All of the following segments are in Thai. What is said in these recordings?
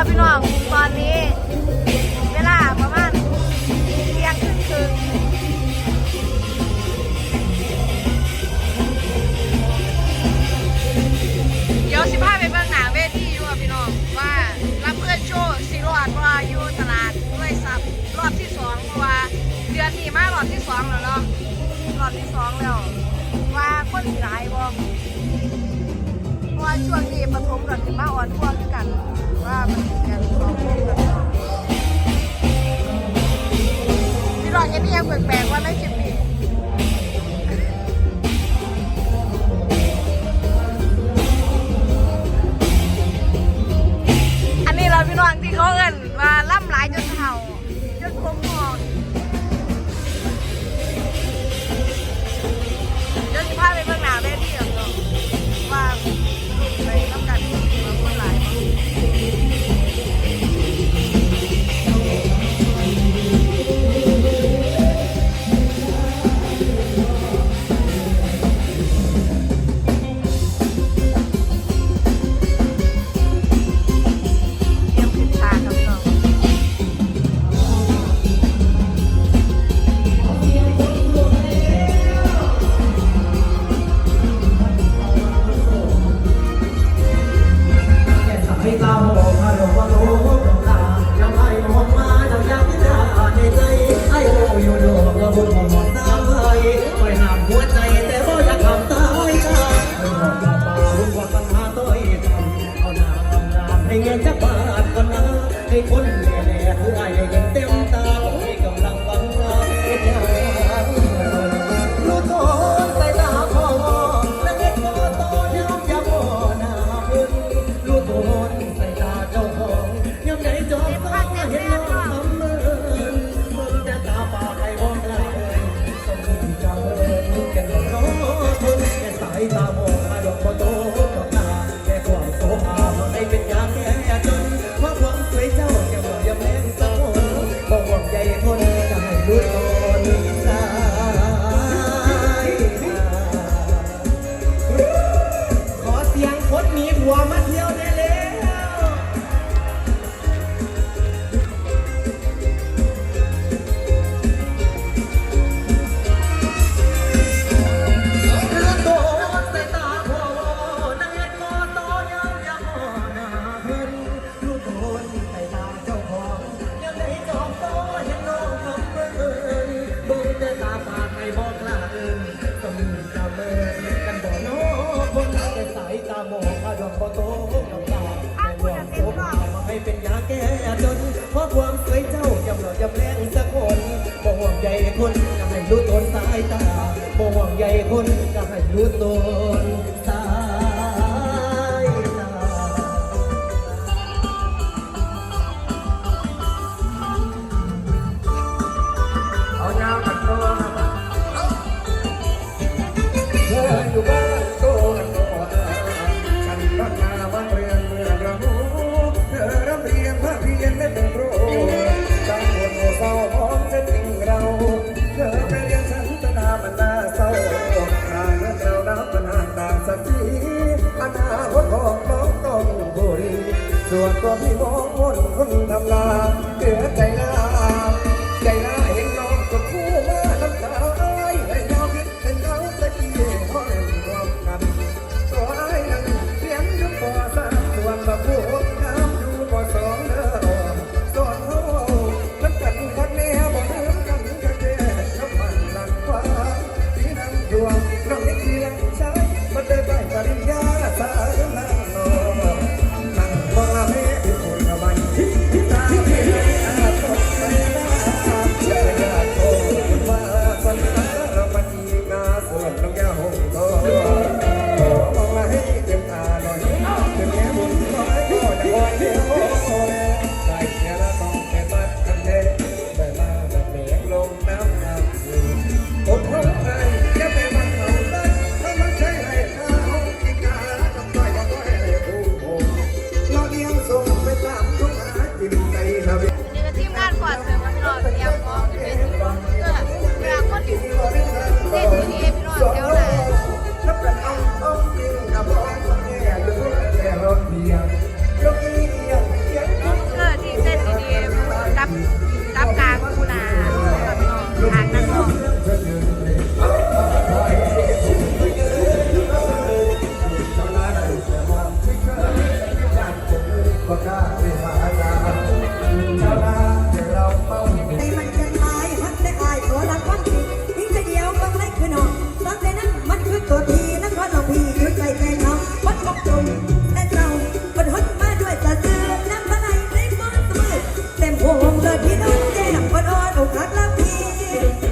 แล้พี่น้องตอนนี้ เวลาประมาณเที่ยงครึ่งคืนเดี๋ยวสิพาไปเบื้องหน้าเวทีอยู่กับพี่น้องว่ารับเพื่อนโชว์สิรอดเราว่าอยู่ตลาดด้วยซับรอบที่สองว่าเดือนนี้มารอบที่สองแล้วเนาะรอบที่สองแล้ว ว่าคนร้ายบ่ว่าช่วงนี้ปฐมกับสิมาอ่อนพวกกันามันมีการอกันรอยนี่ยังแปลกๆว่าไม่จิบ ยจะบาดก่นนะให้คนแน่ๆผู้อายได้เห็นเต็ม ดอกพอโตดอกตาแต่ดอกโตมาให้เป็นยาแก้จนเพราะความสวยเจ้ายำหล่อยำแรงสักคนบ่ห่วงใหญ่คนจะให้รู้ตนตายตาบ่ห่วงใหญ่คนจะให้รู้ตน สวนก็พี่มองคนคนทำลา เกิดที่เส้นดีๆรับรับกางกุลาทางนั่งรอก พี่น้องแก้มอ่อนๆอกหักละพี่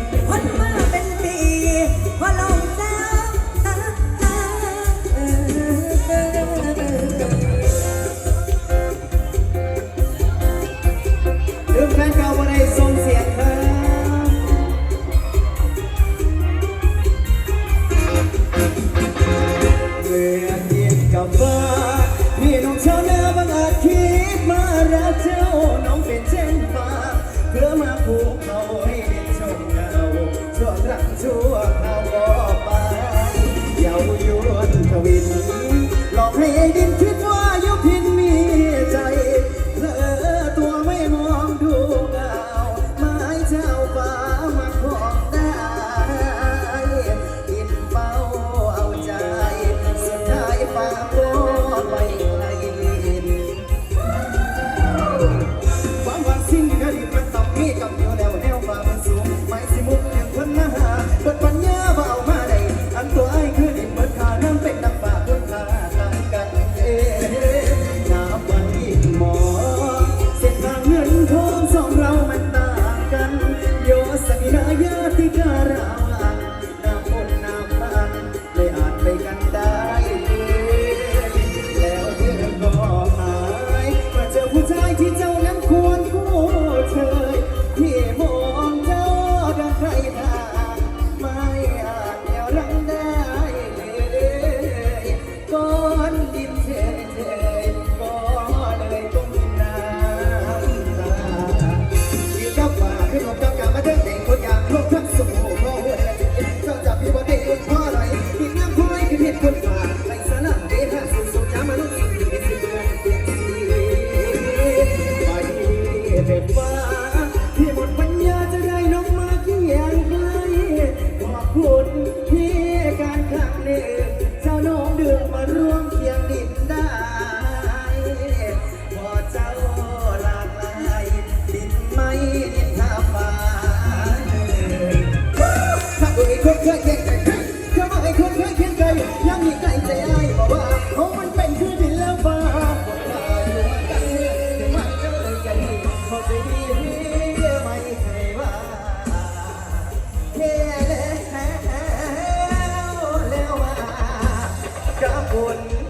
ดินคิดว่ายุพินมีใจเผลอตัวไม่มองดูเงาไม้เจ้าฟ้ามาของได้อินเฝ้าเอาใจสุดท้ายฟ้าก็ไป บุญ